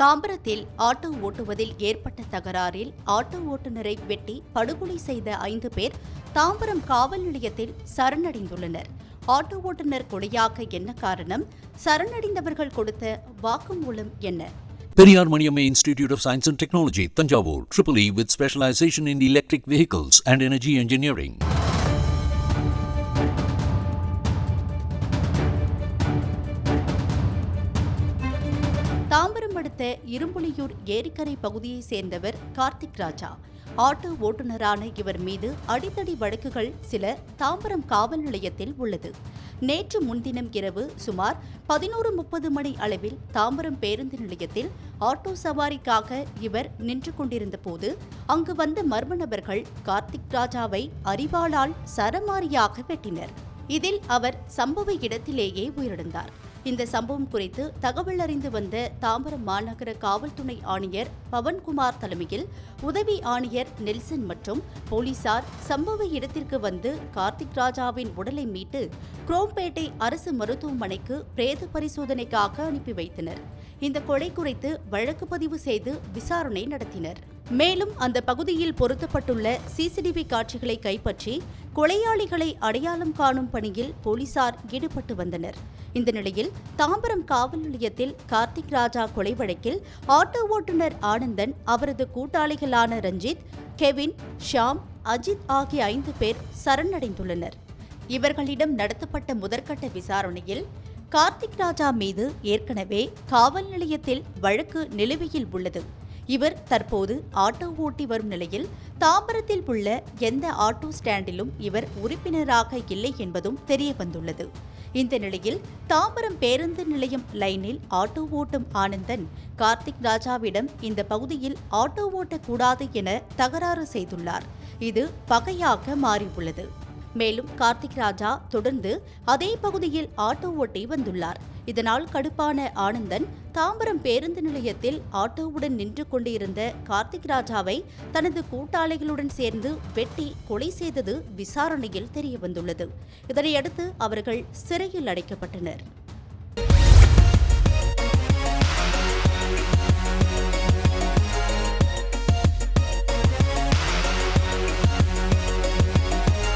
தாம்பரத்தில் ஆட்டோ ஓட்டுவதில் ஏற்பட்ட தகராறில் ஆட்டோ ஓட்டுநரை வெட்டி படுகொலை செய்த ஐந்து பேர் தாம்பரம் காவல் நிலையத்தில் சரணடைந்துள்ளனர் ஆட்டோ ஓட்டுநர் கொலையாக என்ன காரணம் சரணடைந்தவர்கள் கொடுத்த வாக்குமூலம் என்ன Periyar Maniammai institute of science and technology Thanjavur triple E with specialisation in electric vehicles and energy engineering Tambaram அடுத்த இரும்புலியூர் ஏரிக்கரை பகுதியைச் சேர்ந்தவர் கார்த்திக் ராஜா. ஆட்டோ ஓட்டுநரான இவர் மீது அடித்தடி வழக்குகள் சில தாம்பரம் காவல் நிலையத்தில் உள்ளது. நேற்று முன்தினம் இரவு சுமார் பதினோரு முப்பது மணி அளவில் தாம்பரம் பேருந்து நிலையத்தில் ஆட்டோ சவாரிக்காக இவர் நின்று கொண்டிருந்த போது அங்கு வந்த மர்ம நபர்கள் கார்த்திக் ராஜாவை அறிவாளால் சரமாரியாக வெட்டினர். இதில் அவர் சம்பவ இடத்திலேயே உயிரிழந்தார். இந்த சம்பவம் குறித்து தகவல் அறிந்து வந்த தாம்பரம் மாநகர காவல் துணை ஆணையர் பவன்குமார் தலைமையில் உதவி ஆணையர் நெல்சன் மற்றும் போலீசார் சம்பவ இடத்திற்கு வந்து கார்த்திக் ராஜாவின் உடலை மீட்டு குரோம்பேட்டை அரசு மருத்துவமனைக்கு பிரேத பரிசோதனைக்காக அனுப்பி வைத்தனர். இந்த கொலை குறித்து வழக்கு பதிவு செய்து விசாரணை நடத்தினர். மேலும் அந்த பகுதியில் பொருத்தப்பட்டுள்ள சிசிடிவி காட்சிகளை கைப்பற்றி கொலையாளிகளை அடையாளம் காணும் பணியில் போலீசார் ஈடுபட்டு வந்தனர். இந்த நிலையில் தாம்பரம் காவல் நிலையத்தில் கார்த்திக் ராஜா கொலை வழக்கில் ஆட்டோ ஓட்டுநர் ஆனந்தன் அவரது கூட்டாளிகளான ரஞ்சித் கெவின் ஷாம் அஜித் ஆகிய ஐந்து பேர் சரணடைந்துள்ளனர். இவர்களிடம் நடத்தப்பட்ட முதற்கட்ட விசாரணையில் கார்த்திக் ராஜா மீது ஏற்கனவே காவல் நிலையத்தில் வழக்கு நிலுவையில் உள்ளது. இவர் தற்போது ஆட்டோ ஓட்டி வரும் நிலையில் தாம்பரத்தில் உள்ள எந்த ஆட்டோ ஸ்டாண்டிலும் இவர் உறுப்பினராக இல்லை என்பதும் தெரிய வந்துள்ளது இந்த நிலையில் தாம்பரம் பேருந்து நிலையம் லைனில் ஆட்டோ ஓட்டும் ஆனந்தன் கார்த்திக் ராஜாவிடம் இந்த பகுதியில் ஆட்டோ ஓட்டக்கூடாது என தகராறு செய்துள்ளார். இது பகையாக மாறியுள்ளது. மேலும் கார்த்திக் ராஜா தொடர்ந்து அதே பகுதியில் ஆட்டோ ஓட்டி வந்துள்ளார். இதனால் கடுப்பான ஆனந்தன் தாம்பரம் பேருந்து நிலையத்தில் ஆட்டோவுடன் நின்று கொண்டிருந்த கார்த்திக் ராஜாவை தனது கூட்டாளிகளுடன் சேர்ந்து வெட்டி கொலை செய்தது விசாரணையில் தெரியவந்துள்ளது. இதனையடுத்து அவர்கள் சிறையில் அடைக்கப்பட்டனர்.